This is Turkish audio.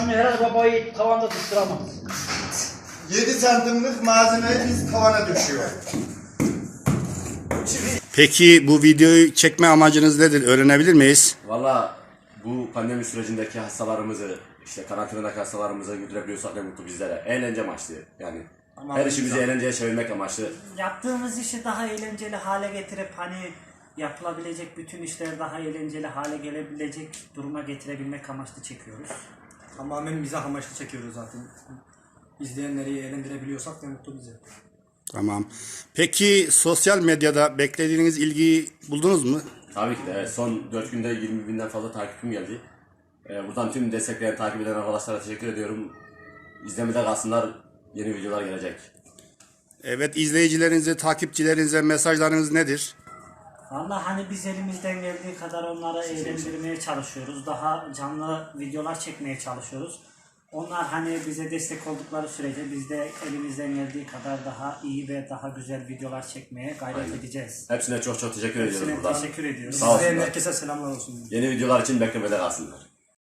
şimdi herhalde babayı tavanda tutturamaz. 7 santimlik malzeme biz tavana düşüyor. Peki bu videoyu çekme amacınız nedir? Öğrenebilir miyiz? Valla bu pandemi sürecindeki hastalarımızı, işte karantinadaki hastalarımızı güldürebiliyorsak ne mutlu bizlere. Eğlence amaçlı yani. Her işimizi eğlenceye çevirmek amaçlı. Yaptığımız işi daha eğlenceli hale getirip hani yapılabilecek bütün işler daha eğlenceli hale gelebilecek duruma getirebilmek amaçlı çekiyoruz. Tamamen mizah amaçlı çekiyoruz zaten. İzleyenleri eğlendirebiliyorsak ne mutlu bize. Tamam. Peki sosyal medyada beklediğiniz ilgiyi buldunuz mu? Tabii ki de evet, son 4 günde 20 binden fazla takipçim geldi. Ee, buradan tüm destekleyen, takip eden arkadaşlara teşekkür ediyorum. İzlemede kalsınlar, yeni videolar gelecek. Evet izleyicilerinize, takipçilerinize mesajlarınız nedir? Vallahi hani biz elimizden geldiği kadar onları eğlendirmeye çalışıyoruz. Daha canlı videolar çekmeye çalışıyoruz. Onlar hani bize destek oldukları sürece biz de elimizden geldiği kadar daha iyi ve daha güzel videolar çekmeye gayret edeceğiz. Hepsine çok çok teşekkür Hepsine buradan. teşekkür ediyoruz. Sağ olsunlar. Herkese selamlar olsun. Yeni videolar için beklemede kalsınlar.